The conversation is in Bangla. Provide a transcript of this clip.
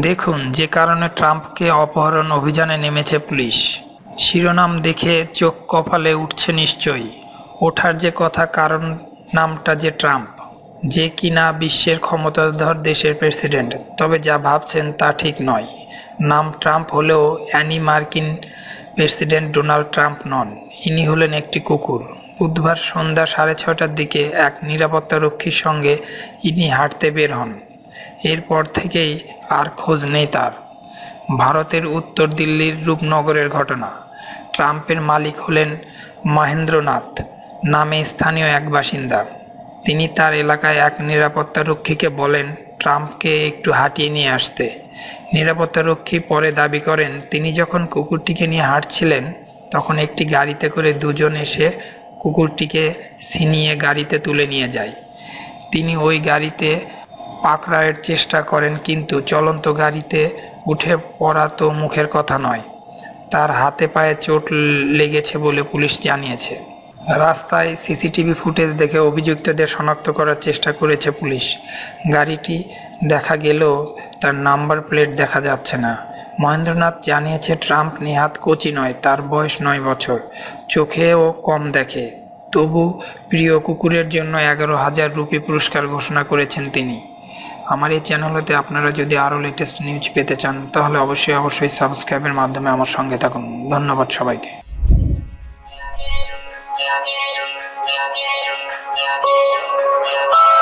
দেখুন, যে কারণে ট্রাম্পকে অপহরণ অভিযানে নেমেছে পুলিশ। শিরোনাম দেখে চোখ কপালে উঠছে নিশ্চয়ই। ওঠার যে কথা, কারণ নামটা যে ট্রাম্প। যে কিনা বিশ্বের ক্ষমতাধর দেশের প্রেসিডেন্ট, তবে যা ভাবছেন তা ঠিক নয়। নাম ট্রাম্প হলেও অ্যানি মার্কিন প্রেসিডেন্ট ডোনাল্ড ট্রাম্প নন। ইনি হলেন একটি কুকুর। বুধবার সন্ধ্যা সাড়ে ছটার দিকে এক নিরাপত্তারক্ষীর সঙ্গে ইনি হাঁটতে বের হন। এরপর থেকেই আর খোঁজ নেই তার। ভারতের উত্তর দিল্লির রূপনগরের ঘটনা। ট্রাম্পের মালিক হলেন মহেন্দ্রনাথ, নামে স্থানীয় এক বাসিন্দা। তিনি তার এলাকায় এক নিরাপত্তারক্ষীকে বলেন, ট্রাম্পকে একটু হাঁটিয়ে নিয়ে আসতে। নিরাপত্তারক্ষী পরে দাবি করেন, তিনি যখন কুকুরটিকে নিয়ে হাঁটছিলেন, তখন একটি গাড়িতে করে দুজন এসে কুকুরটিকে ছিনিয়ে গাড়িতে তুলে নিয়ে যায়। তিনি ওই গাড়িতে পাকড়ায়ের চেষ্টা করেন, কিন্তু চলন্ত গাড়িতে উঠে পড়া তো মুখের কথা নয়। তার হাতে পায়ে চোট লেগেছে বলে পুলিশ জানিয়েছে। রাস্তায় সিসিটিভি ফুটেজ দেখে অভিযুক্তদের শনাক্ত করার চেষ্টা করেছে পুলিশ। গাড়িটি দেখা গেলেও তার নাম্বার প্লেট দেখা যাচ্ছে না। মহেন্দ্রনাথ জানিয়েছে, ট্রাম্প নেহাত কোচি নয়, তার বয়স নয় বছর। চোখেও কম দেখে। তবু প্রিয় কুকুরের জন্য এগারো হাজার রুপি পুরস্কার ঘোষণা করেছেন তিনি। আমার এই চ্যানেলতে আপনারা যদি আরও লেটেস্ট নিউজ পেতে চান, তাহলে অবশ্যই অবশ্যই সাবস্ক্রাইবের মাধ্যমে আমার সঙ্গে থাকুন। ধন্যবাদ সবাইকে। Thank you.